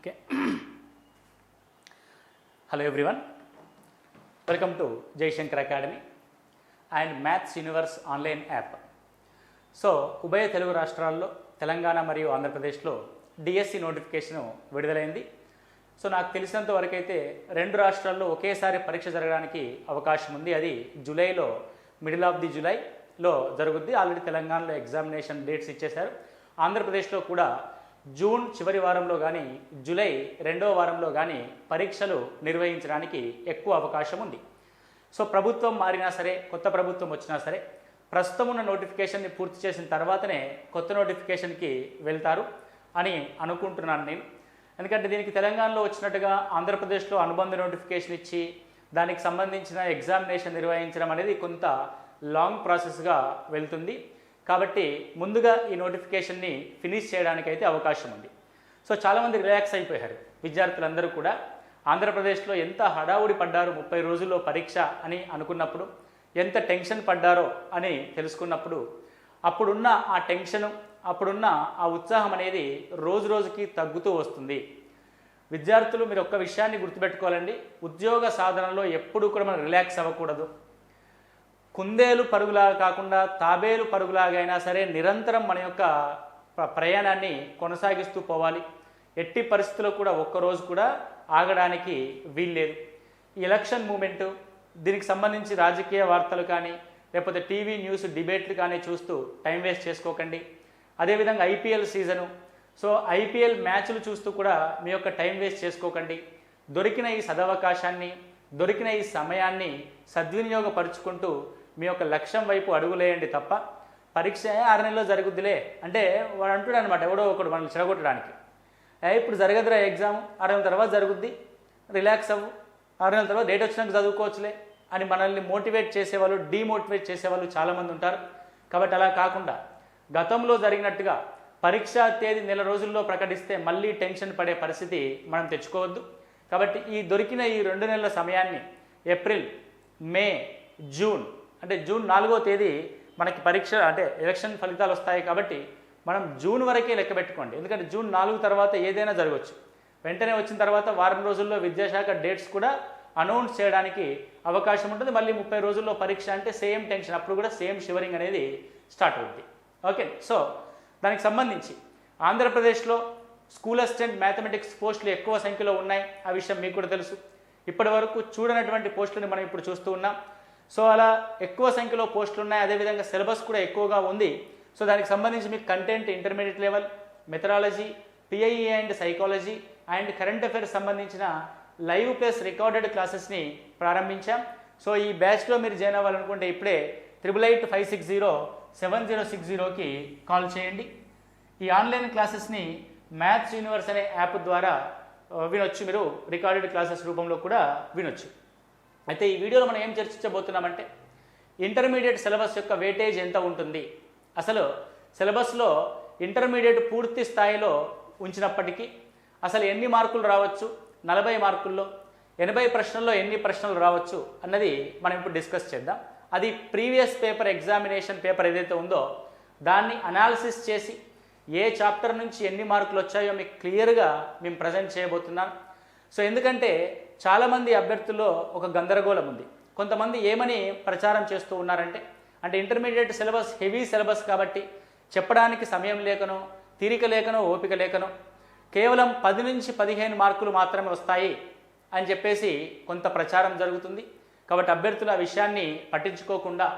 Okay. Hello everyone welcome to Jayashankar academy and maths universe online app so ఉభయ తెలుగు రాష్ట్రాల్లో తెలంగాణ మరియు ఆంధ్రప్రదేశ్లో DSC notification విడుదలైంది. సో నాకు తెలిసినంత వరకు అయితే రెండు రాష్ట్రాల్లో ఒకేసారి పరీక్ష జరగడానికి అవకాశం ఉంది. అది జూలైలో మిడిల్ ఆఫ్ ది జూలైలో జరుగుద్ది. ఆల్రెడీ తెలంగాణలో ఎగ్జామినేషన్ డేట్స్ ఇచ్చేశారు. ఆంధ్రప్రదేశ్లో కూడా జూన్ చివరి వారంలో కానీ జూలై రెండో వారంలో కానీ పరీక్షలు నిర్వహించడానికి ఎక్కువ అవకాశం ఉంది. సో ప్రభుత్వం మారినా సరే కొత్త ప్రభుత్వం వచ్చినా సరే ప్రస్తుతం ఉన్న నోటిఫికేషన్ని పూర్తి చేసిన తర్వాతనే కొత్త నోటిఫికేషన్కి వెళ్తారు అని అనుకుంటున్నాను నేను. ఎందుకంటే దీనికి తెలంగాణలో వచ్చినట్టుగా ఆంధ్రప్రదేశ్లో అనుబంధ నోటిఫికేషన్ ఇచ్చి దానికి సంబంధించిన ఎగ్జామినేషన్ నిర్వహించడం అనేది కొంత లాంగ్ ప్రాసెస్గా వెళ్తుంది. కాబట్టి ముందుగా ఈ నోటిఫికేషన్ని ఫినిష్ చేయడానికైతే అవకాశం ఉంది. సో చాలామంది రిలాక్స్ అయిపోయారు. విద్యార్థులందరూ కూడా ఆంధ్రప్రదేశ్లో ఎంత హడావుడి పడ్డారు ముప్పై రోజుల్లో పరీక్ష అని అనుకున్నప్పుడు ఎంత టెన్షన్ పడ్డారో అని తెలుసుకున్నప్పుడు అప్పుడున్న ఆ టెన్షను అప్పుడున్న ఆ ఉత్సాహం అనేది రోజు రోజుకి తగ్గుతూ వస్తుంది. విద్యార్థులు మీరు ఒక్క విషయాన్ని గుర్తుపెట్టుకోవాలండి. ఉద్యోగ సాధనలో ఎప్పుడు కూడా మనం రిలాక్స్ అవ్వకూడదు. కుందేలు పరుగులాగా కాకుండా తాబేలు పరుగులాగా అయినా సరే నిరంతరం మన యొక్క ప్రయాణాన్ని కొనసాగిస్తూ పోవాలి. ఎట్టి పరిస్థితుల్లో కూడా ఒక్కరోజు కూడా ఆగడానికి వీల్లేదు. ఎలక్షన్ మూమెంటు దీనికి సంబంధించి రాజకీయ వార్తలు కానీ లేకపోతే టీవీ న్యూస్ డిబేట్లు కానీ చూస్తూ టైం వేస్ట్ చేసుకోకండి. అదేవిధంగా ఐపీఎల్ సీజను సో ఐపీఎల్ మ్యాచ్లు చూస్తూ కూడా మీ యొక్క టైం వేస్ట్ చేసుకోకండి. దొరికిన ఈ సదవకాశాన్ని దొరికిన ఈ సమయాన్ని సద్వినియోగపరుచుకుంటూ మీ యొక్క లక్ష్యం వైపు అడుగులేయండి తప్ప పరీక్ష ఆరు నెలలో జరుగుద్దిలే. అంటే వాడు అంటాడు అనమాట ఎవడో ఒకడు మనల్ని చెడగొట్టడానికి. ఇప్పుడు జరగదురా ఎగ్జామ్ ఆరు నెలల తర్వాత జరుగుద్ది. రిలాక్స్ అవ్వు. ఆరు నెలల తర్వాత డేట్ వచ్చినాక చదువుకోవచ్చులే అని మనల్ని మోటివేట్ చేసేవాళ్ళు డీమోటివేట్ చేసేవాళ్ళు చాలామంది ఉంటారు. కాబట్టి అలా కాకుండా గతంలో జరిగినట్టుగా పరీక్షా తేదీ నెల రోజుల్లో ప్రకటిస్తే మళ్ళీ టెన్షన్ పడే పరిస్థితి మనం తెచ్చుకోవద్దు. కాబట్టి ఈ దొరికిన ఈ రెండు నెలల సమయాన్ని ఏప్రిల్ మే జూన్ అంటే జూన్ నాలుగో తేదీ మనకి పరీక్ష అంటే ఎలక్షన్ ఫలితాలు వస్తాయి కాబట్టి మనం జూన్ వరకే లెక్క పెట్టుకోండి. ఎందుకంటే జూన్ నాలుగు తర్వాత ఏదైనా జరగవచ్చు వెంటనే వచ్చిన తర్వాత వారం రోజుల్లో విద్యాశాఖ డేట్స్ కూడా అనౌన్స్ చేయడానికి అవకాశం ఉంటుంది. మళ్ళీ ముప్పై రోజుల్లో పరీక్ష అంటే సేమ్ టెన్షన్ అప్పుడు కూడా సేమ్ షివరింగ్ అనేది స్టార్ట్ అవుతుంది ఓకే సో దానికి సంబంధించి ఆంధ్రప్రదేశ్లో స్కూల్ అసిస్టెంట్ మ్యాథమెటిక్స్ పోస్టులు ఎక్కువ సంఖ్యలో ఉన్నాయి. ఆ విషయం మీకు కూడా తెలుసు. ఇప్పటి వరకు చూడనటువంటి పోస్టులను మనం ఇప్పుడు చూస్తూ ఉన్నాం. సో అలా ఎక్కువ సంఖ్యలో పోస్టులు ఉన్నాయి అదేవిధంగా సిలబస్ కూడా ఎక్కువగా ఉంది. సో దానికి సంబంధించి మీకు content intermediate level methodology PIE and psychology and current affairs సంబంధించిన లైవ్ ప్లస్ రికార్డెడ్ క్లాసెస్ని ప్రారంభించాం. సో ఈ బ్యాచ్లో మీరు జాయిన్ అవ్వాలనుకుంటే ఇప్పుడే triple eight five six zero seven zero six జీరోకి కాల్ చేయండి. ఈ ఆన్లైన్ క్లాసెస్ని మ్యాథ్స్ యూనివర్స్ అనే యాప్ ద్వారా వినొచ్చు. మీరు రికార్డెడ్ క్లాసెస్ రూపంలో కూడా వినొచ్చు. అయితే ఈ వీడియోలో మనం ఏం చర్చించబోతున్నామంటే ఇంటర్మీడియట్ సిలబస్ యొక్క వెయిటేజ్ ఎంత ఉంటుంది? అసలు సిలబస్లో ఇంటర్మీడియట్ పూర్తి స్థాయిలో ఉంచినప్పటికీ అసలు ఎన్ని మార్కులు రావచ్చు? నలభై మార్కుల్లో ఎనభై ప్రశ్నల్లో ఎన్ని ప్రశ్నలు రావచ్చు అన్నది మనం ఇప్పుడు డిస్కస్ చేద్దాం. అది ప్రీవియస్ పేపర్ ఎగ్జామినేషన్ పేపర్ ఏదైతే ఉందో దాన్ని అనాలిసిస్ చేసి ఏ చాప్టర్ నుంచి ఎన్ని మార్కులు వచ్చాయో మీకు క్లియర్గా మేము ప్రజెంట్ చేయబోతున్నాం. సో ఎందుకంటే చాలామంది అభ్యర్థుల్లో ఒక గందరగోళం ఉంది. కొంతమంది ఏమని ప్రచారం చేస్తూ ఉన్నారంటే అంటే ఇంటర్మీడియట్ సిలబస్ హెవీ సిలబస్ కాబట్టి చెప్పడానికి సమయం లేకనో తీరిక లేకనో ఓపిక లేకనో కేవలం పది నుంచి పదిహేను మార్కులు మాత్రమే వస్తాయి అని చెప్పేసి కొంత ప్రచారం జరుగుతుంది. కాబట్టి అభ్యర్థులు ఆ విషయాన్ని పట్టించుకోకుండా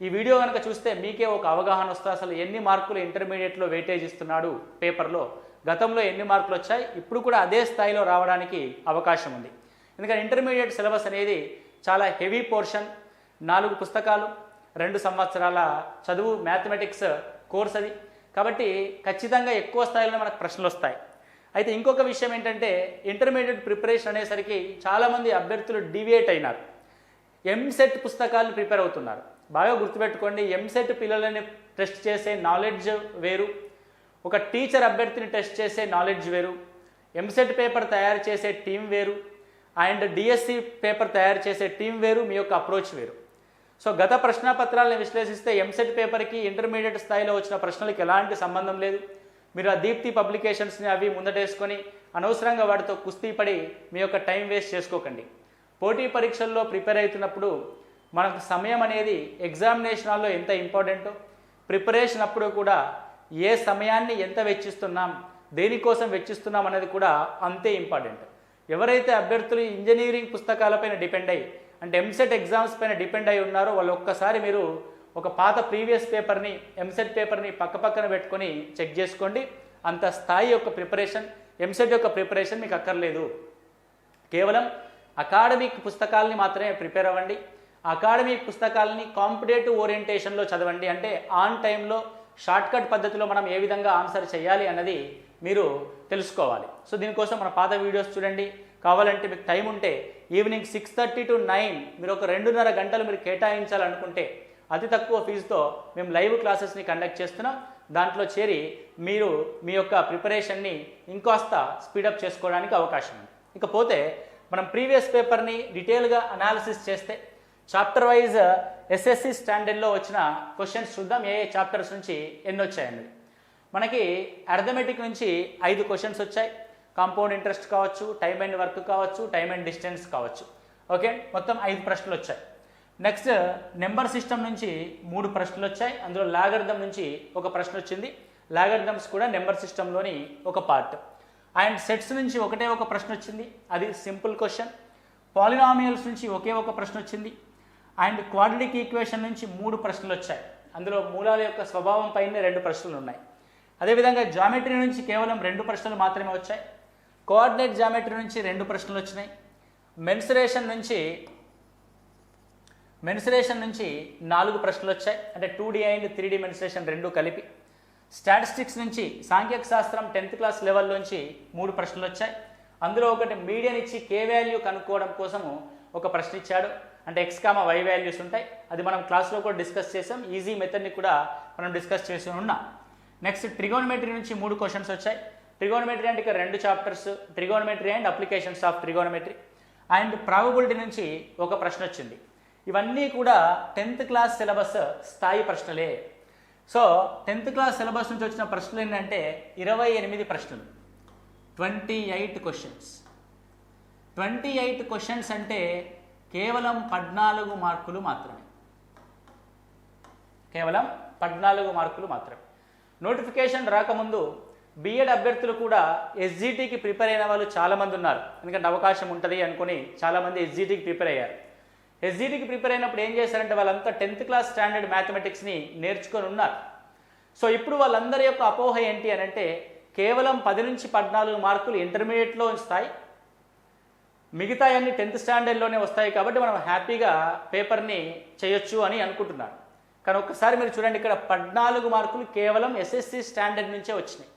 ఈ వీడియో కనుక చూస్తే మీకే ఒక అవగాహన వస్తే అసలు ఎన్ని మార్కులు ఇంటర్మీడియట్లో వెయిటేజ్ ఇస్తున్నాడు పేపర్లో? గతంలో ఎన్ని మార్కులు వచ్చాయి? ఇప్పుడు కూడా అదే స్థాయిలో రావడానికి అవకాశం ఉంది. ఎందుకంటే ఇంటర్మీడియట్ సిలబస్ అనేది చాలా హెవీ పోర్షన్. నాలుగు పుస్తకాలు రెండు సంవత్సరాల చదువు మ్యాథమెటిక్స్ కోర్స్ అది. కాబట్టి ఖచ్చితంగా ఎక్కువ స్థాయిలో మనకు ప్రశ్నలు వస్తాయి. అయితే ఇంకొక విషయం ఏంటంటే ఇంటర్మీడియట్ ప్రిపరేషన్ అనేసరికి చాలామంది అభ్యర్థులు డివియేట్ అయినారు. ఎంసెట్ పుస్తకాలు ప్రిపేర్ అవుతున్నారు. బాగా గుర్తుపెట్టుకోండి ఎంసెట్ పిల్లలని టెస్ట్ చేసే నాలెడ్జ్ వేరు. ఒక టీచర్ అభ్యర్థిని టెస్ట్ చేసే నాలెడ్జ్ వేరు. ఎంసెట్ పేపర్ తయారు చేసే టీం వేరు. అండ్ డిఎస్సి పేపర్ తయారు చేసే టీం వేరు మీ యొక్క అప్రోచ్ వేరు. సో గత ప్రశ్నపత్రాలను విశ్లేషిస్తే ఎంసెట్ పేపర్కి ఇంటర్మీడియట్ స్థాయిలో వచ్చిన ప్రశ్నలకు ఎలాంటి సంబంధం లేదు. మీరు ఆ దీప్తి పబ్లికేషన్స్ని అవి ముందటేసుకొని అనవసరంగా వాటితో కుస్తీ పడి మీ యొక్క టైం వేస్ట్ చేసుకోకండి. పోటీ పరీక్షల్లో ప్రిపేర్ అవుతున్నప్పుడు మనకు సమయం అనేది ఎగ్జామినేషన్ హాల్లో ఎంత ఇంపార్టెంటో ప్రిపరేషన్ అప్పుడు కూడా ఏ సమయాన్ని ఎంత వెచ్చిస్తున్నాం దేనికోసం వెచ్చిస్తున్నాం అనేది కూడా అంతే ఇంపార్టెంట్. ఎవరైతే అభ్యర్థులు ఇంజనీరింగ్ పుస్తకాలపైన డిపెండ్ అయ్యి అంటే ఎంసెట్ ఎగ్జామ్స్ పైన డిపెండ్ అయి ఉన్నారో వాళ్ళు ఒక్కసారి మీరు ఒక పాత ప్రీవియస్ పేపర్ని ఎంసెట్ పేపర్ని పక్క పక్కన పెట్టుకొని చెక్ చేసుకోండి. అంత స్థాయి యొక్క ప్రిపరేషన్ ఎంసెట్ యొక్క ప్రిపరేషన్ మీకు అక్కర్లేదు. కేవలం అకాడమిక్ పుస్తకాలని మాత్రమే ప్రిపేర్ అవ్వండి. అకాడమిక్ పుస్తకాలని కాంపిటేటివ్ ఓరియంటేషన్లో చదవండి. అంటే ఆన్ టైంలో షార్ట్కట్ పద్ధతిలో మనం ఏ విధంగా ఆన్సర్ చేయాలి అన్నది మీరు తెలుసుకోవాలి. సో దీనికోసం మన పాత వీడియోస్ చూడండి. కావాలంటే మీకు టైం ఉంటే evening six thirty to nine మీరు ఒక రెండున్నర గంటలు మీరు కేటాయించాలనుకుంటే అతి తక్కువ ఫీజుతో మేము లైవ్ క్లాసెస్ని కండక్ట్ చేస్తున్నాం. దాంట్లో చేరి మీరు మీ యొక్క ప్రిపరేషన్ని ఇంకాస్త స్పీడప్ చేసుకోవడానికి అవకాశం ఉంది. ఇకపోతే మనం ప్రీవియస్ పేపర్ని డీటెయిల్గా అనాలిసిస్ చేస్తే చాప్టర్ వైజ్ ఎస్ఎస్సి స్టాండర్డ్లో వచ్చిన క్వశ్చన్స్ చూద్దాం. ఏ ఏ చాప్టర్స్ నుంచి ఎన్ని వచ్చాయన్నది. మనకి అర్థమెటిక్ నుంచి ఐదు క్వశ్చన్స్ వచ్చాయి. కాంపౌండ్ ఇంట్రెస్ట్ కావచ్చు టైమ్ అండ్ వర్క్ కావచ్చు టైమ్ అండ్ డిస్టెన్స్ కావచ్చు. ఓకే మొత్తం ఐదు ప్రశ్నలు వచ్చాయి. నెక్స్ట్ నెంబర్ సిస్టమ్ నుంచి మూడు ప్రశ్నలు వచ్చాయి. అందులో లాగర్థం నుంచి ఒక ప్రశ్న వచ్చింది. లాగర్థమ్స్ కూడా నెంబర్ సిస్టంలోని ఒక పార్ట్ అండ్ సెట్స్ నుంచి ఒకటే ఒక ప్రశ్న వచ్చింది. అది సింపుల్ క్వశ్చన్ పాలినామియల్స్ నుంచి ఒకే ఒక ప్రశ్న వచ్చింది. అండ్ క్వాడ్రిటిక్ ఈక్వేషన్ నుంచి మూడు ప్రశ్నలు వచ్చాయి. అందులో మూలాల యొక్క స్వభావం పైనే రెండు ప్రశ్నలు ఉన్నాయి. అదేవిధంగా జామెట్రీ నుంచి కేవలం రెండు ప్రశ్నలు మాత్రమే వచ్చాయి. కోఆర్డినేట్ జామెట్రీ నుంచి రెండు ప్రశ్నలు వచ్చినాయి. మెన్సురేషన్ నుంచి మెన్సురేషన్ నుంచి నాలుగు ప్రశ్నలు వచ్చాయి. అంటే two D and three D mensuration రెండు కలిపి. స్టాటిస్టిక్స్ నుంచి సాంఖ్యక శాస్త్రం టెన్త్ క్లాస్ లెవెల్ నుంచి మూడు ప్రశ్నలు వచ్చాయి. అందులో ఒకటి మీడియన్ ఇచ్చి కే వాల్యూ కనుక్కోవడం కోసము ఒక ప్రశ్న ఇచ్చాడు. అంటే ఎక్స్ కామ వై వాల్యూస్ ఉంటాయి. అది మనం క్లాస్లో కూడా డిస్కస్ చేసాం. ఈజీ మెథడ్ని కూడా మనం డిస్కస్ చేసి ఉన్నాం. నెక్స్ట్ ట్రిగోనమెట్రీ నుంచి మూడు క్వశ్చన్స్ వచ్చాయి. ట్రిగోనమెట్రీ అంటే ఇక రెండు chapters trigonometry and applications of trigonometry and probability నుంచి ఒక ప్రశ్న వచ్చింది. ఇవన్నీ కూడా టెన్త్ క్లాస్ సిలబస్ స్థాయి ప్రశ్నలే. సో టెన్త్ క్లాస్ సిలబస్ నుంచి వచ్చిన ప్రశ్నలు ఏంటంటే ఇరవై ఎనిమిది ప్రశ్నలు. Twenty eight questions twenty eight questions అంటే కేవలం పద్నాలుగు మార్కులు మాత్రమే. కేవలం పద్నాలుగు మార్కులు మాత్రమే. నోటిఫికేషన్ రాకముందు బీఎడ్ అభ్యర్థులు కూడా ఎస్జిటికి ప్రిపేర్ అయిన వాళ్ళు చాలామంది ఉన్నారు. ఎందుకంటే అవకాశం ఉంటుంది అనుకుని చాలామంది ఎస్జిటికి ప్రిపేర్ అయ్యారు. ఎస్జిటికి ప్రిపేర్ అయినప్పుడు ఏం చేశారంటే వాళ్ళంతా టెన్త్ క్లాస్ స్టాండర్డ్ మ్యాథమెటిక్స్ని నేర్చుకొని ఉన్నారు. సో ఇప్పుడు వాళ్ళందరి యొక్క అపోహ ఏంటి అని అంటే కేవలం పది నుంచి పద్నాలుగు మార్కులు ఇంటర్మీడియట్లో ఉంచుతాయి. మిగతా అన్ని టెన్త్ స్టాండర్డ్లోనే వస్తాయి కాబట్టి మనం హ్యాపీగా పేపర్ని చేయొచ్చు అని అనుకుంటున్నాను. కానీ ఒక్కసారి మీరు చూడండి ఇక్కడ పద్నాలుగు మార్కులు కేవలం ఎస్ఎస్సి స్టాండర్డ్ నుంచే వచ్చినాయి.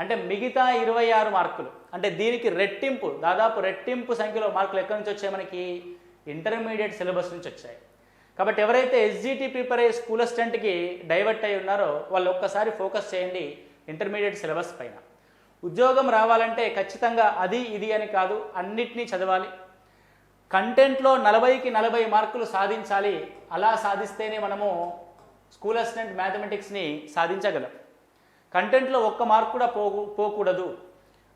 అంటే మిగతా ఇరవై ఆరు మార్కులు అంటే దీనికి రెట్టింపు దాదాపు రెట్టింపు సంఖ్యలో మార్కులు ఎక్కడి నుంచి వచ్చాయి మనకి? ఇంటర్మీడియట్ సిలబస్ నుంచి వచ్చాయి. కాబట్టి ఎవరైతే ఎస్జిటి ప్రిపేర్ అయ్యే స్కూల్ అసిస్టెంట్కి డైవర్ట్ అయి ఉన్నారో వాళ్ళు ఒక్కసారి ఫోకస్ చేయండి ఇంటర్మీడియట్ సిలబస్ పైన. ఉద్యోగం రావాలంటే ఖచ్చితంగా అది ఇది అని కాదు అన్నిటినీ చదవాలి. కంటెంట్లో నలభైకి నలభై మార్కులు సాధించాలి. అలా సాధిస్తేనే మనము స్కూల్ అసిస్టెంట్ మ్యాథమెటిక్స్ని సాధించగలం. కంటెంట్లో ఒక్క మార్క్ కూడా పోకు పోకూడదు.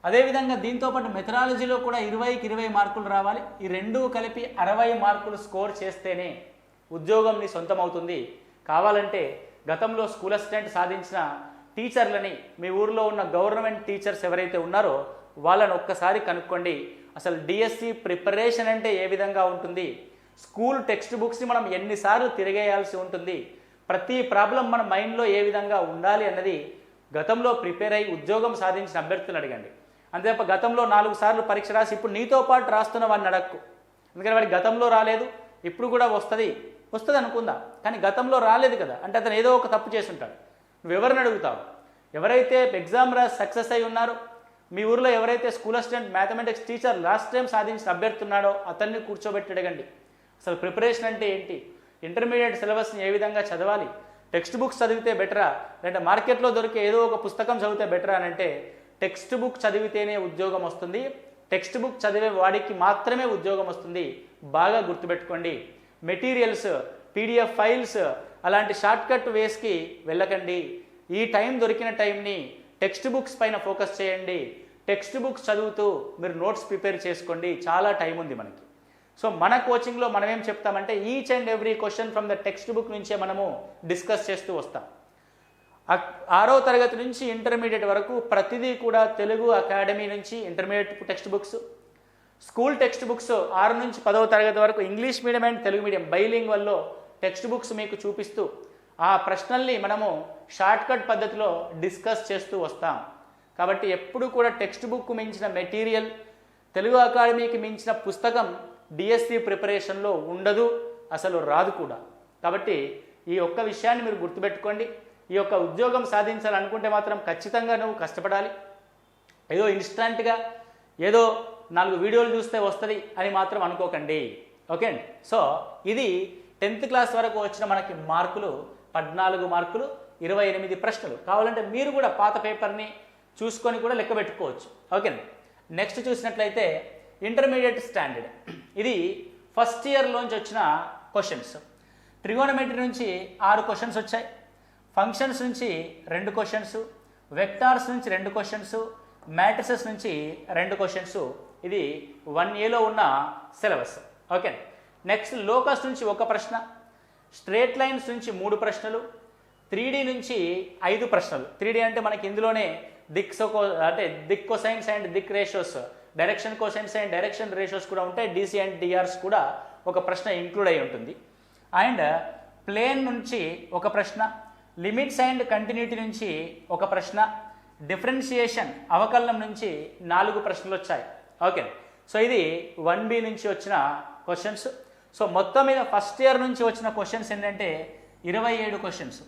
అదేవిధంగా దీంతోపాటు మెథడాలజీలో కూడా ఇరవైకి ఇరవై మార్కులు రావాలి. ఈ రెండు కలిపి అరవై మార్కులు స్కోర్ చేస్తేనే ఉద్యోగం నీ సొంతమవుతుంది. కావాలంటే గతంలో స్కూల్ అసిస్టెంట్ సాధించిన టీచర్లని మీ ఊర్లో ఉన్న గవర్నమెంట్ టీచర్స్ ఎవరైతే ఉన్నారో వాళ్ళని ఒక్కసారి కనుక్కోండి. అసలు డిఎస్సి ప్రిపరేషన్ అంటే ఏ విధంగా ఉంటుంది? స్కూల్ టెక్స్ట్ బుక్స్ని మనం ఎన్నిసార్లు తిరిగేయాల్సి ఉంటుంది? ప్రతి ప్రాబ్లం మన మైండ్లో ఏ విధంగా ఉండాలి అన్నది గతంలో ప్రిపేర్ అయ్యి ఉద్యోగం సాధించిన అభ్యర్థులను అడగండి. అంతే తప్ప గతంలో నాలుగు సార్లు పరీక్ష రాసి ఇప్పుడు నీతో పాటు రాస్తున్న వాడిని అడక్కు. ఎందుకంటే వాడి గతంలో రాలేదు ఇప్పుడు కూడా వస్తుంది. వస్తుంది అనుకుందా. కానీ గతంలో రాలేదు కదా. అంటే అతను ఏదో ఒక తప్పు చేసి ఉంటాడు. నువ్వెవరిని అడుగుతావు. ఎవరైతే ఎగ్జామ్ రాసి సక్సెస్ అయి ఉన్నారో మీ ఊర్లో ఎవరైతే school assistant mathematics teacher last time సాధించిన అభ్యర్థి ఉన్నాడో అతన్ని కూర్చోబెట్టి అడగండి. అసలు ప్రిపరేషన్ అంటే ఏంటి? ఇంటర్మీడియట్ సిలబస్ని ఏ విధంగా చదవాలి? టెక్స్ట్ బుక్స్ చదివితే బెటరా లేదంటే మార్కెట్లో దొరికే ఏదో ఒక పుస్తకం చదివితే బెటరా అని అంటే టెక్స్ట్ బుక్ చదివితేనే ఉద్యోగం వస్తుంది. టెక్స్ట్ బుక్ చదివే వాడికి మాత్రమే ఉద్యోగం వస్తుంది. బాగా గుర్తుపెట్టుకోండి. Materials P D F files అలాంటి షార్ట్కట్ వేస్కి వెళ్ళకండి. ఈ టైం దొరికిన టైంని టెక్స్ట్ బుక్స్ పైన ఫోకస్ చేయండి. టెక్స్ట్ బుక్స్ చదువుతూ మీరు నోట్స్ ప్రిపేర్ చేసుకోండి. చాలా టైం ఉంది మనకి. సో మన కోచింగ్లో మనం ఏం చెప్తామంటే each and every question from the text book నుంచే మనము డిస్కస్ చేస్తూ వస్తాం. ఆరో తరగతి నుంచి ఇంటర్మీడియట్ వరకు ప్రతిదీ కూడా తెలుగు అకాడమీ నుంచి intermediate text books school text books ఆరు నుంచి పదవ తరగతి వరకు English medium and Telugu medium bilingual text books మీకు చూపిస్తూ ఆ ప్రశ్నల్ని మనము షార్ట్కట్ పద్ధతిలో డిస్కస్ చేస్తూ వస్తాం. కాబట్టి ఎప్పుడు కూడా టెక్స్ట్ బుక్ మించిన మెటీరియల్ తెలుగు అకాడమీకి మించిన పుస్తకం డిఎస్సి ప్రిపరేషన్లో ఉండదు అసలు రాదు కూడా. కాబట్టి ఈ ఒక్క విషయాన్ని మీరు గుర్తుపెట్టుకోండి. ఈ యొక్క ఉద్యోగం సాధించాలనుకుంటే మాత్రం ఖచ్చితంగా నువ్వు కష్టపడాలి. ఏదో ఇన్స్టంట్గా ఏదో నాలుగు వీడియోలు చూస్తే వస్తుంది అని మాత్రం అనుకోకండి. ఓకే అండి? సో ఇది టెన్త్ క్లాస్ వరకు వచ్చిన మనకి మార్కులు పద్నాలుగు మార్కులు ఇరవై ఎనిమిది ప్రశ్నలు. కావాలంటే మీరు కూడా పాత పేపర్ని చూసుకొని కూడా లెక్క పెట్టుకోవచ్చు. ఓకేనా నెక్స్ట్ చూసినట్లయితే ఇంటర్మీడియట్ స్టాండర్డ్. ఇది ఫస్ట్ ఇయర్లోంచి వచ్చిన క్వశ్చన్స్. ట్రిగోనమెట్రీ నుంచి ఆరు క్వశ్చన్స్ వచ్చాయి. ఫంక్షన్స్ నుంచి రెండు క్వశ్చన్స్ వెక్టార్స్ నుంచి రెండు క్వశ్చన్స్ మ్యాట్రిసెస్ నుంచి రెండు క్వశ్చన్స్. ఇది వన్ ఏలో ఉన్న సిలబస్. ఓకే నెక్స్ట్ లోకస్ నుంచి ఒక ప్రశ్న స్ట్రేట్ లైన్స్ నుంచి మూడు ప్రశ్నలు త్రీ నుంచి ఐదు ప్రశ్నలు. త్రీ అంటే మనకి ఇందులోనే దిక్ సోకో అంటే దిక్ cosines and దిక్ ratios direction cosines and direction ratios కూడా ఉంటాయి డీసీ అండ్ డిఆర్స్ కూడా ఒక ప్రశ్న ఇంక్లూడ్ అయి ఉంటుంది. అండ్ ప్లేన్ నుంచి ఒక ప్రశ్న లిమిట్స్ అండ్ కంటిన్యూటీ నుంచి ఒక ప్రశ్న డిఫరెన్షియేషన్ అవకలనం నుంచి నాలుగు ప్రశ్నలు వచ్చాయి. ఓకే. సో ఇది వన్ బి నుంచి వచ్చిన క్వశ్చన్స్. సో మొత్తం మీద ఫస్ట్ ఇయర్ నుంచి వచ్చిన క్వశ్చన్స్ ఏంటంటే ఇరవై ఏడు questions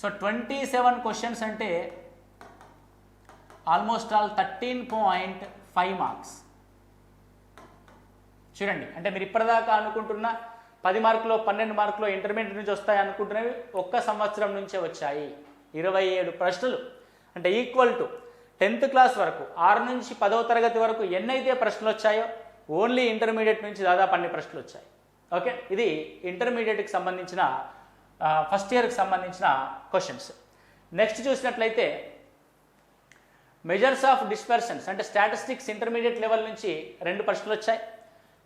so twenty seven questions అంటే almost all thirteen point five marks చూడండి అంటే మీరు ఇప్పటిదాకా అనుకుంటున్న పది మార్కులో పన్నెండు మార్కులో ఇంటర్మీడియట్ నుంచి వస్తాయి అనుకుంటున్నవి ఒక్క సంవత్సరం నుంచే వచ్చాయి. ఇరవై ఏడు ప్రశ్నలు. అంటే ఈక్వల్ టు టెన్త్ క్లాస్ వరకు ఆరు నుంచి పదవ తరగతి వరకు ఎన్నైతే ప్రశ్నలు వచ్చాయో ఓన్లీ ఇంటర్మీడియట్ నుంచి దాదాపు అన్ని ప్రశ్నలు వచ్చాయి. ఓకే? ఇది ఇంటర్మీడియట్కి సంబంధించిన ఫస్ట్ ఇయర్కి సంబంధించిన క్వశ్చన్స్ నెక్స్ట్ చూసినట్లయితే మెజర్స్ ఆఫ్ డిస్పర్షన్స్ అంటే స్టాటిస్టిక్స్ ఇంటర్మీడియట్ లెవెల్ నుంచి రెండు ప్రశ్నలు వచ్చాయి.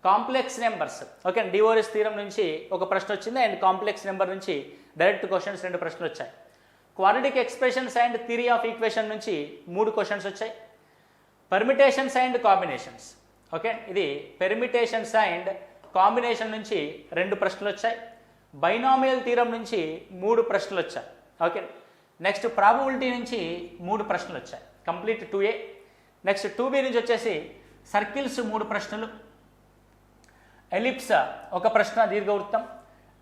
Complex numbers okay? డివోరిస్ తీరం నుంచి ఒక ప్రశ్న వచ్చింది. అండ్ కాంప్లెక్స్ నెంబర్ నుంచి డైరెక్ట్ క్వశ్చన్స్ రెండు ప్రశ్నలు వచ్చాయి. Quadratic expressions and theory of equation నుంచి మూడు క్వశ్చన్స్ వచ్చాయి. Permutations and combinations okay? ఇది పెర్మిటేషన్స్ అండ్ కాంబినేషన్ నుంచి రెండు ప్రశ్నలు వచ్చాయి. బైనామియల్ తీరం నుంచి మూడు ప్రశ్నలు వచ్చాయి. ఓకే. నెక్స్ట్ ప్రాబబిలిటీ నుంచి మూడు ప్రశ్నలు వచ్చాయి. Complete two A. Next two B నుంచి వచ్చేసి సర్కిల్స్ మూడు ప్రశ్నలు. ఎలిప్స్ ఒక ప్రశ్న దీర్ఘవృత్తం.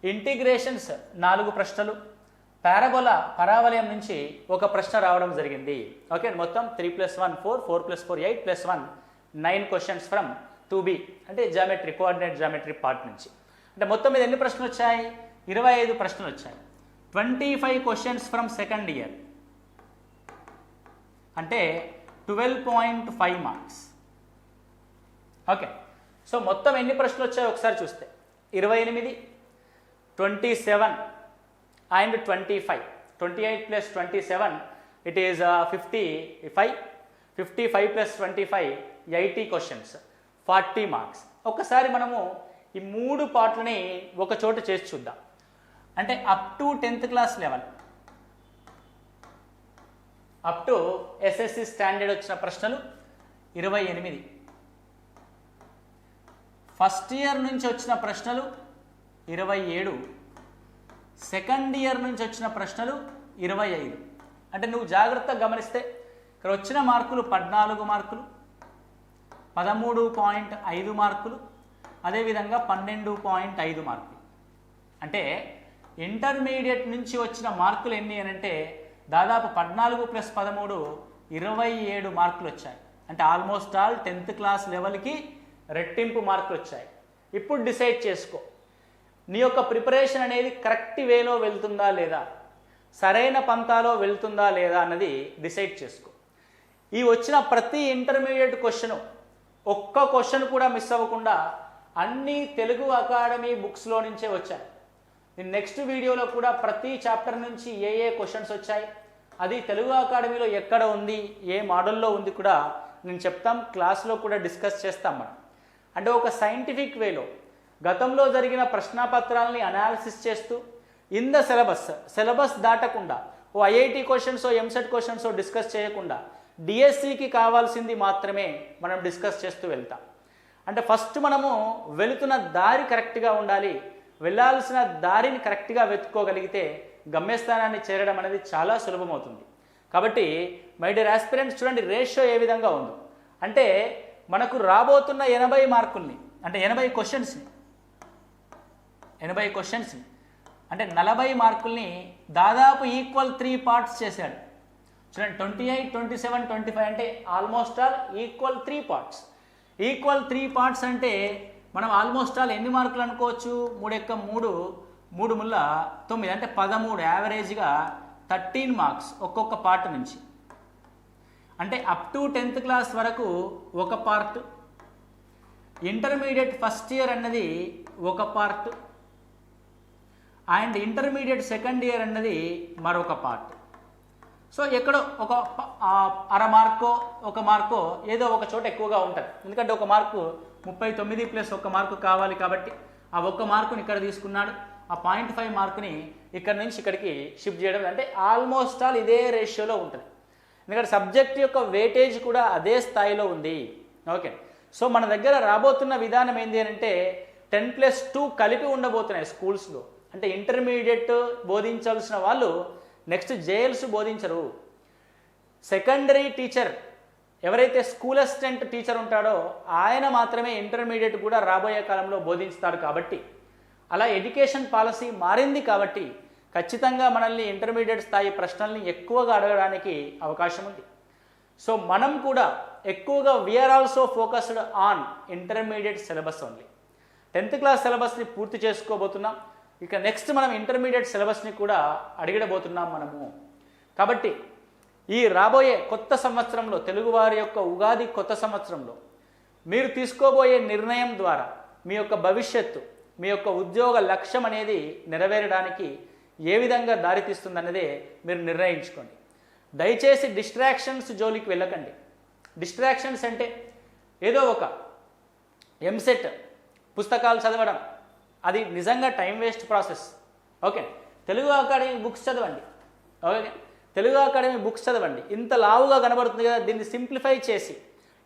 ఇంటిగ్రేషన్స్ నాలుగు ప్రశ్నలు. పారబోలా పరావలయం నుంచి ఒక ప్రశ్న రావడం జరిగింది. ఓకే. మొత్తం three plus one four four plus four eight plus one nine questions from two B అంటే జామెట్రీ కోఆర్డినేట్ జామెట్రీ పార్ట్ నుంచి. అంటే మొత్తం మీద ఎన్ని ప్రశ్నలు వచ్చాయి? ఇరవై ఐదు ప్రశ్నలు వచ్చాయి. Twenty five questions from second year అంటే twelve point five marks okay so మొత్తం ఎన్ని ప్రశ్నలు వచ్చాయో ఒకసారి చూస్తే? ఇరవై ఎనిమిది twenty seven and twenty five twenty eight plus twenty seven it is fifty five fifty five plus twenty five eighty questions forty marks. ఒకసారి మనము ఈ మూడు పార్ట్లని ఒక చోట చేసి చూద్దాం. అంటే up to tenth class level up to SSC standard వచ్చిన ప్రశ్నలు ఇరవై ఎనిమిది. ఫస్ట్ ఇయర్ నుంచి వచ్చిన ప్రశ్నలు ఇరవై ఏడు. సెకండ్ ఇయర్ నుంచి వచ్చిన ప్రశ్నలు ఇరవై ఐదు. అంటే నువ్వు జాగ్రత్తగా గమనిస్తే ఇక్కడ వచ్చిన మార్కులు పద్నాలుగు మార్కులు పదమూడు పాయింట్ ఐదు మార్కులు అదేవిధంగా పన్నెండు పాయింట్ ఐదు మార్కులు. అంటే ఇంటర్మీడియట్ నుంచి వచ్చిన మార్కులు ఎన్ని అని అంటే దాదాపు పద్నాలుగు ప్లస్ పదమూడు ఇరవై ఏడు మార్కులు వచ్చాయి. అంటే ఆల్మోస్ట్ ఆల్ టెన్త్ క్లాస్ లెవెల్కి రెట్టింపు మార్కులు వచ్చాయి. ఇప్పుడు డిసైడ్ చేసుకో నీ యొక్క ప్రిపరేషన్ అనేది కరెక్ట్ వేలో వెళ్తుందా లేదా సరైన పంతాలో వెళ్తుందా లేదా అన్నది డిసైడ్ చేసుకో. ఈ వచ్చిన ప్రతి ఇంటర్మీడియట్ క్వశ్చను ఒక్క క్వశ్చన్ కూడా మిస్ అవ్వకుండా అన్ని తెలుగు అకాడమీ బుక్స్లో నుంచే వచ్చాయి. నేను నెక్స్ట్ వీడియోలో కూడా ప్రతి చాప్టర్ నుంచి ఏ ఏ క్వశ్చన్స్ వచ్చాయి అది తెలుగు అకాడమీలో ఎక్కడ ఉంది ఏ మోడల్లో ఉంది కూడా నేను చెప్తాం క్లాస్లో కూడా డిస్కస్ చేస్తాం మనం. అంటే ఒక సైంటిఫిక్ వేలో గతంలో జరిగిన ప్రశ్నాపత్రాలని అనాలిసిస్ చేస్తూ ఇన్ ద సిలబస్ సిలబస్ దాటకుండా ఓ IIT questions EAMCET questions discuss చేయకుండా డిఎస్సికి కావాల్సింది మాత్రమే మనం డిస్కస్ చేస్తూ వెళ్తాం. అంటే ఫస్ట్ మనము వెళుతున్న దారి కరెక్ట్గా ఉండాలి. వెళ్ళాల్సిన దారిని కరెక్ట్గా వెతుక్కోగలిగితే గమ్యస్థానాన్ని చేరడం అనేది చాలా సులభమవుతుంది. కాబట్టి మై డియర్ ఆస్పిరెంట్స్ చూడండి రేషియో ఏ విధంగా ఉందో? అంటే మనకు రాబోతున్న ఎనభై మార్కుల్ని అంటే ఎనభై క్వశ్చన్స్ని ఎనభై క్వశ్చన్స్ని అంటే నలభై మార్కుల్ని దాదాపు ఈక్వల్ త్రీ పార్ట్స్ చేశాడు. చూడండి twenty eight twenty seven twenty five అంటే almost all equal three parts equal three parts అంటే మనం ఆల్మోస్ట్ ఆల్ ఎన్ని మార్కులు అనుకోవచ్చు? మూడు యొక్క మూడు మూడు ముళ్ళ తొమ్మిది అంటే పదమూడు యావరేజ్గా థర్టీన్ మార్క్స్ ఒక్కొక్క పార్ట్ నుంచి. అంటే అప్ టు టెన్త్ క్లాస్ వరకు ఒక పార్ట్ ఇంటర్మీడియట్ ఫస్ట్ ఇయర్ అన్నది ఒక part and intermediate second year అన్నది మరొక పార్ట్ సో ఎక్కడో ఒక అర మార్కో ఒక మార్కో ఏదో ఒక చోట ఎక్కువగా ఉంటుంది. ఎందుకంటే ఒక మార్కు ముప్పై తొమ్మిది ప్లస్ ఒక మార్కు కావాలి కాబట్టి ఆ ఒక్క మార్కుని ఇక్కడ తీసుకున్నాడు. ఆ పాయింట్ ఫైవ్ మార్కుని ఇక్కడ నుంచి ఇక్కడికి షిఫ్ట్ చేయడం అంటే ఆల్మోస్ట్ ఆల్ ఇదే రేషియోలో ఉంటుంది. ఎందుకంటే సబ్జెక్ట్ యొక్క వెయిటేజ్ కూడా అదే స్థాయిలో ఉంది. ఓకే. సో మన దగ్గర రాబోతున్న విధానం ఏంటి అని అంటే టెన్ ప్లస్ టూ కలిపి ఉండబోతున్నాయి స్కూల్స్లో. అంటే ఇంటర్మీడియట్ బోధించాల్సిన వాళ్ళు నెక్స్ట్ జేఎల్స్ బోధించరు. సెకండరీ టీచర్ ఎవరైతే స్కూల్ అసిస్టెంట్ టీచర్ ఉంటాడో ఆయన మాత్రమే ఇంటర్మీడియట్ కూడా రాబోయే కాలంలో బోధించుతాడు కాబట్టి. అలా ఎడ్యుకేషన్ పాలసీ మారింది కాబట్టి ఖచ్చితంగా మనల్ని ఇంటర్మీడియట్ స్థాయి ప్రశ్నల్ని ఎక్కువగా అడగడానికి అవకాశం ఉంది. సో మనం కూడా ఎక్కువగా we are also focused on intermediate syllabus only tenth class సిలబస్ని పూర్తి చేసుకోబోతున్నాం. ఇక నెక్స్ట్ మనం ఇంటర్మీడియట్ సిలబస్ని కూడా అడిగడబోతున్నాం మనము. కాబట్టి ఈ రాబోయే కొత్త సంవత్సరంలో తెలుగువారి యొక్క ఉగాది కొత్త సంవత్సరంలో మీరు తీసుకోబోయే నిర్ణయం ద్వారా మీ యొక్క భవిష్యత్తు మీ యొక్క ఉద్యోగ లక్ష్యం అనేది నెరవేరడానికి ఏ విధంగా దారితీస్తుందన్నదే మీరు నిర్ణయించుకోండి. దయచేసి డిస్ట్రాక్షన్స్ జోలికి వెళ్ళకండి. డిస్ట్రాక్షన్స్ అంటే ఏదో ఒక ఎంసెట్ పుస్తకాలు చదవడం అది నిజంగా time waste process okay Telugu academy books చదవండి. ఓకే తెలుగు అకాడమీ బుక్స్ చదవండి. ఇంత లావుగా కనబడుతుంది కదా దీన్ని సింప్లిఫై చేసి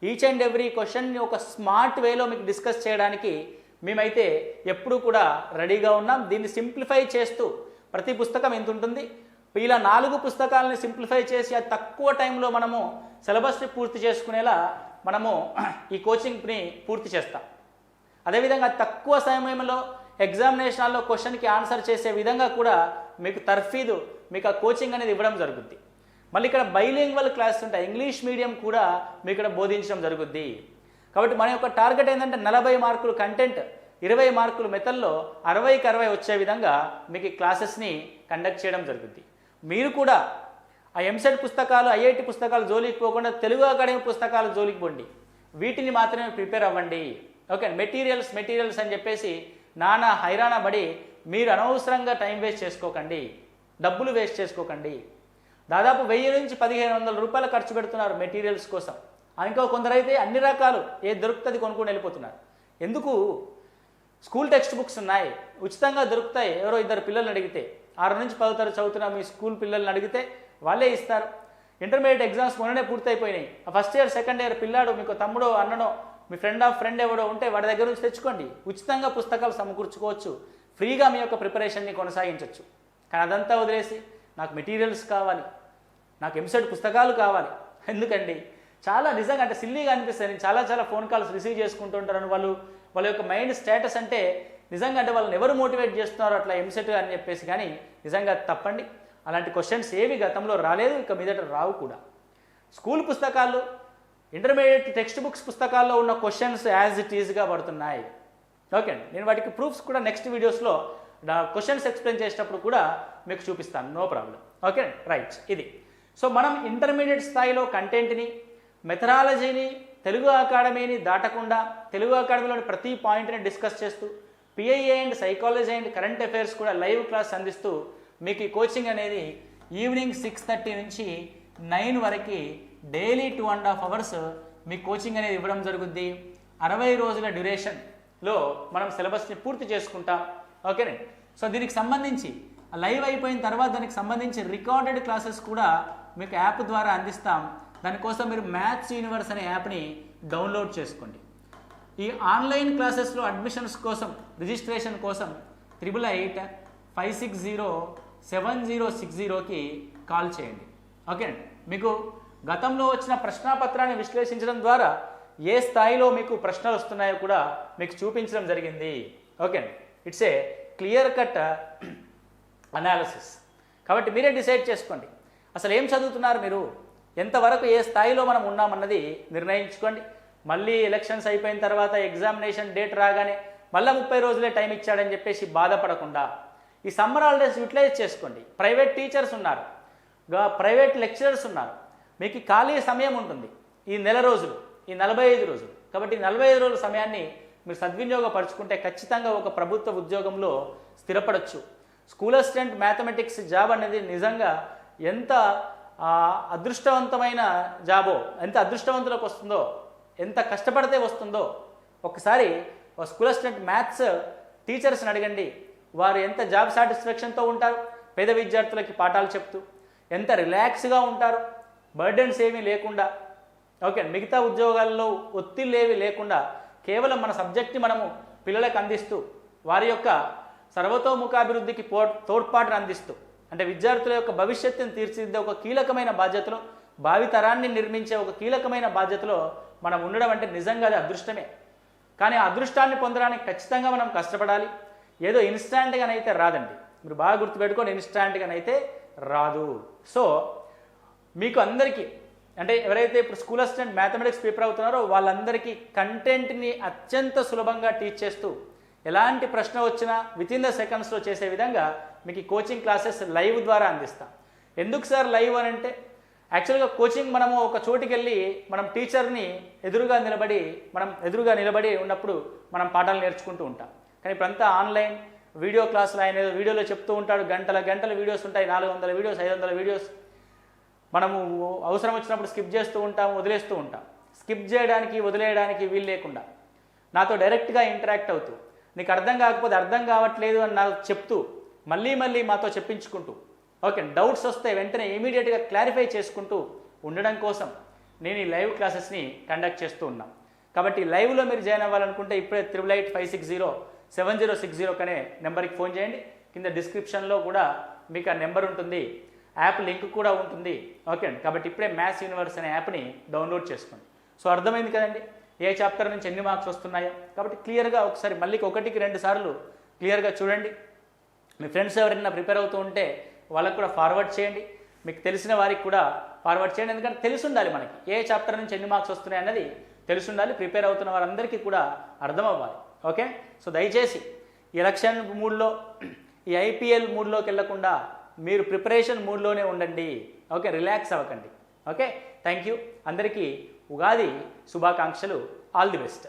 ఈచ్ అండ్ ఎవ్రీ క్వశ్చన్ని ఒక స్మార్ట్ వేలో మీకు డిస్కస్ చేయడానికి మేమైతే ఎప్పుడూ కూడా రెడీగా ఉన్నాం. దీన్ని సింప్లిఫై చేస్తూ ప్రతి పుస్తకం ఎంత ఉంటుంది? ఇలా నాలుగు పుస్తకాలని సింప్లిఫై చేసి అది తక్కువ టైంలో మనము సిలబస్ని పూర్తి చేసుకునేలా మనము ఈ కోచింగ్ని పూర్తి చేస్తాం. అదేవిధంగా తక్కువ సమయంలో ఎగ్జామినేషన్లో క్వశ్చన్కి ఆన్సర్ చేసే విధంగా కూడా మీకు తర్ఫీదు మీకు ఆ కోచింగ్ అనేది ఇవ్వడం జరుగుద్ది. మళ్ళీ ఇక్కడ బైలింగ్వల్ క్లాస్ ఉంటాయి. ఇంగ్లీష్ మీడియం కూడా మీకు ఇక్కడ బోధించడం జరుగుద్ది. కాబట్టి మన యొక్క టార్గెట్ ఏంటంటే నలభై మార్కులు కంటెంట్ ఇరవై మార్కులు మెథల్లో అరవైకి అరవై వచ్చే విధంగా మీకు ఈ క్లాసెస్ని కండక్ట్ చేయడం జరుగుద్ది. మీరు కూడా ఆ ఎంసెట్ పుస్తకాలు ఐఐటి పుస్తకాలు జోలికి పోకుండా తెలుగు అకాడమీ పుస్తకాలు జోలికి పోండి. వీటిని మాత్రమే ప్రిపేర్ అవ్వండి. ఓకే మెటీరియల్స్ మెటీరియల్స్ అని చెప్పేసి నానా హైరాణ పడి మీరు అనవసరంగా టైం వేస్ట్ చేసుకోకండి డబ్బులు వేస్ట్ చేసుకోకండి. దాదాపు వెయ్యి నుంచి పదిహేను వందల రూపాయలు ఖర్చు పెడుతున్నారు మెటీరియల్స్ కోసం. ఇంకా కొందరైతే అన్ని రకాలు ఏ దొరుకుతుంది కొనుక్కొని వెళ్ళిపోతున్నారు. ఎందుకు? స్కూల్ టెక్స్ట్ బుక్స్ ఉన్నాయి. ఉచితంగా దొరుకుతాయి. ఎవరో ఇద్దరు పిల్లల్ని అడిగితే. ఆరు నుంచి పదో తరగతి చదువుతున్న మీ స్కూల్ పిల్లల్ని అడిగితే వాళ్ళే ఇస్తారు. ఇంటర్మీడియట్ ఎగ్జామ్స్ మొన్ననే పూర్తయిపోయినాయి. ఫస్ట్ ఇయర్ సెకండ్ ఇయర్ పిల్లాడు మీకు తమ్ముడో అన్ననో మీ ఫ్రెండ్ ఆఫ్ ఫ్రెండ్ ఎవడో ఉంటే వాడి దగ్గర నుంచి తెచ్చుకోండి. ఉచితంగా పుస్తకాలు సమకూర్చుకోవచ్చు. ఫ్రీగా మీ యొక్క ప్రిపరేషన్ని కొనసాగించవచ్చు కానీ అదంతా వదిలేసి నాకు మెటీరియల్స్ కావాలి. నాకు ఎంసెట్ పుస్తకాలు కావాలి. ఎందుకండి? చాలా నిజంగా అంటే సిల్లీగా అనిపిస్తుంది. నేను చాలా చాలా ఫోన్ కాల్స్ రిసీవ్ చేసుకుంటుంటారని వాళ్ళు వాళ్ళ యొక్క మైండ్ స్టేటస్ అంటే నిజంగా అంటే వాళ్ళని ఎవరు మోటివేట్ చేస్తున్నారు అట్లా ఎంసెట్ అని చెప్పేసి కానీ నిజంగా తప్పండి. అలాంటి క్వశ్చన్స్ ఏవి గతంలో రాలేదు. ఇక మీదట రావు కూడా. స్కూల్ పుస్తకాలు ఇంటర్మీడియట్ టెక్స్ట్ బుక్స్ పుస్తకాల్లో ఉన్న క్వశ్చన్స్ యాజ్ ఇట్ ఈజ్గా పడుతున్నాయి. ఓకే అండి. నేను వాటికి ప్రూఫ్స్ కూడా నెక్స్ట్ వీడియోస్లో క్వశ్చన్స్ ఎక్స్ప్లెయిన్ చేసేటప్పుడు కూడా మీకు చూపిస్తాను. No problem okay right. ఇది. సో మనం ఇంటర్మీడియట్ స్థాయిలో కంటెంట్ని మెథడాలజీని తెలుగు అకాడమీని దాటకుండా తెలుగు అకాడమీలోని ప్రతి పాయింట్ని డిస్కస్ చేస్తూ PIA and psychology and current affairs కూడా లైవ్ క్లాస్ అందిస్తూ మీకు ఈ కోచింగ్ అనేది ఈవినింగ్ సిక్స్ థర్టీ నుంచి నైన్ వరకు daily two and half hours మీకు కోచింగ్ అనేది ఇవ్వడం జరుగుద్ది. అరవై రోజుల డ్యూరేషన్లో మనం సిలబస్ని పూర్తి చేసుకుంటాం. ఓకేనే సో దీనికి సంబంధించి లైవ్ అయిపోయిన తర్వాత దానికి సంబంధించి రికార్డెడ్ క్లాసెస్ కూడా మీకు యాప్ ద్వారా అందిస్తాం. దానికోసం మీరు మ్యాథ్స్ యూనివర్స్ అనే యాప్ని డౌన్లోడ్ చేసుకోండి. ఈ ఆన్లైన్ క్లాసెస్లో అడ్మిషన్స్ కోసం రిజిస్ట్రేషన్ కోసం triple eight five six zero seven zero six జీరోకి కాల్ చేయండి. ఓకే మీకు గతంలో వచ్చిన ప్రశ్నాపత్రాన్ని విశ్లేషించడం ద్వారా ఏ స్థాయిలో మీకు ప్రశ్నలు వస్తున్నాయో కూడా మీకు చూపించడం జరిగింది. ఓకే. అండి it's a clear cut analysis కాబట్టి మీరే డిసైడ్ చేసుకోండి. అసలు ఏం చదువుతున్నారు మీరు? ఎంతవరకు ఏ స్థాయిలో మనం ఉన్నామన్నది నిర్ణయించుకోండి. మళ్ళీ ఎలక్షన్స్ అయిపోయిన తర్వాత ఎగ్జామినేషన్ డేట్ రాగానే మళ్ళీ ముప్పై రోజులే టైం ఇచ్చాడని చెప్పేసి బాధపడకుండా ఈ సమ్మర్ హాలిడేస్ యూటిలైజ్ చేసుకోండి. ప్రైవేట్ టీచర్స్ ఉన్నారు. ప్రైవేట్ లెక్చరర్స్ ఉన్నారు. మీకు ఖాళీ సమయం ఉంటుంది. ఈ నెల రోజులు ఈ నలభై ఐదు రోజులు. కాబట్టి ఈ నలభై ఐదు రోజుల సమయాన్ని మీరు సద్వినియోగపరచుకుంటే ఖచ్చితంగా ఒక ప్రభుత్వ ఉద్యోగంలో స్థిరపడచ్చు. స్కూల్ అసిస్టెంట్ మ్యాథమెటిక్స్ జాబ్ అనేది నిజంగా ఎంత అదృష్టవంతమైన జాబో ఎంత అదృష్టవంతులకు వస్తుందో ఎంత కష్టపడితే వస్తుందో ఒకసారి స్కూల్ అసిస్టెంట్ మ్యాథ్స్ టీచర్స్ని అడగండి. వారు ఎంత జాబ్ సాటిస్ఫాక్షన్తో ఉంటారు? పేద విద్యార్థులకి పాఠాలు చెప్తూ ఎంత రిలాక్స్గా ఉంటారు? బర్డెన్స్ ఏమీ లేకుండా ఓకే మిగతా ఉద్యోగాల్లో ఒత్తిళ్ళు ఏవి లేకుండా కేవలం మన సబ్జెక్ట్ని మనము పిల్లలకు అందిస్తూ వారి యొక్క సర్వతోముఖాభివృద్ధికి పో తోడ్పాటును అందిస్తూ అంటే విద్యార్థుల యొక్క భవిష్యత్తును తీర్చిదిద్దే ఒక కీలకమైన బాధ్యతలో భావితరాన్ని నిర్మించే ఒక కీలకమైన బాధ్యతలో మనం ఉండడం అంటే నిజంగా అది అదృష్టమే. కానీ ఆ అదృష్టాన్ని పొందడానికి ఖచ్చితంగా మనం కష్టపడాలి. ఏదో ఇన్స్టాంట్గానైతే రాదండి. మీరు బాగా గుర్తుపెట్టుకొని ఇన్స్టాంట్గానైతే రాదు. సో మీకు అందరికీ అంటే ఎవరైతే ఇప్పుడు స్కూల్ అసిస్టెంట్ మ్యాథమెటిక్స్ ప్రిపేర్ అవుతున్నారో వాళ్ళందరికీ కంటెంట్ని అత్యంత సులభంగా టీచ్ చేస్తూ ఎలాంటి ప్రశ్న వచ్చినా విత్ ఇన్ ద సెకండ్స్లో చేసే విధంగా మీకు కోచింగ్ క్లాసెస్ లైవ్ ద్వారా అందిస్తాం. ఎందుకు సార్ లైవ్ అని అంటే యాక్చువల్గా కోచింగ్ మనము ఒక చోటికి వెళ్ళి మనం టీచర్ని ఎదురుగా నిలబడి మనం ఎదురుగా నిలబడి ఉన్నప్పుడు మనం పాఠాలు నేర్చుకుంటూ ఉంటాం. కానీ ఇప్పుడంతా ఆన్లైన్ వీడియో క్లాసులు ఆయన వీడియోలో చెప్తూ ఉంటాడు గంటల గంటల వీడియోస్ ఉంటాయి నాలుగు వందల వీడియోస్ ఐదు వందల వీడియోస్. మనము అవసరం వచ్చినప్పుడు స్కిప్ చేస్తూ ఉంటాం వదిలేస్తూ ఉంటాం. స్కిప్ చేయడానికి వదిలేయడానికి వీలు లేకుండా. నాతో డైరెక్ట్గా ఇంటరాక్ట్ అవుతూ నీకు అర్థం కాకపోతే అర్థం కావట్లేదు అని నాకు చెప్తూ మళ్ళీ మళ్ళీ మాతో చెప్పించుకుంటూ ఓకే డౌట్స్ వస్తే వెంటనే ఇమీడియట్గా క్లారిఫై చేసుకుంటూ ఉండడం కోసం నేను ఈ లైవ్ క్లాసెస్ని కండక్ట్ చేస్తూ ఉన్నాం. కాబట్టి లైవ్లో మీరు జాయిన్ అవ్వాలనుకుంటే ఇప్పుడే triple eight five six zero seven zero six zero అనే నెంబర్కి ఫోన్ చేయండి. కింద డిస్క్రిప్షన్లో కూడా మీకు ఆ నెంబర్ ఉంటుంది. యాప్ లింక్ కూడా ఉంటుంది. ఓకే అండి. కాబట్టి ఇప్పుడే మ్యాథ్స్ యూనివర్స్ అనే యాప్ని డౌన్లోడ్ చేసుకోండి. సో అర్థమైంది కదండి? ఏ చాప్టర్ నుంచి ఎన్ని మార్క్స్ వస్తున్నాయో. కాబట్టి క్లియర్గా ఒకసారి మళ్ళీ ఒకటికి రెండు సార్లు క్లియర్గా చూడండి. మీ ఫ్రెండ్స్ ఎవరైనా ప్రిపేర్ అవుతూ ఉంటే వాళ్ళకు కూడా ఫార్వర్డ్ చేయండి. మీకు తెలిసిన వారికి కూడా ఫార్వర్డ్ చేయండి. ఎందుకంటే తెలిసి ఉండాలి మనకి. ఏ చాప్టర్ నుంచి ఎన్ని మార్క్స్ వస్తున్నాయి అన్నది తెలిసి ఉండాలి ప్రిపేర్ అవుతున్న వారందరికీ కూడా అర్థం అవ్వాలి ఓకే? సో దయచేసి ఎలక్షన్ మూడ్లో ఈ ఐపీఎల్ మూడ్లోకి వెళ్ళకుండా మీరు ప్రిపరేషన్ మూడ్లోనే ఉండండి. ఓకే రిలాక్స్ అవ్వకండి. Okay thank you. అందరికీ ఉగాది శుభాకాంక్షలు. All the best.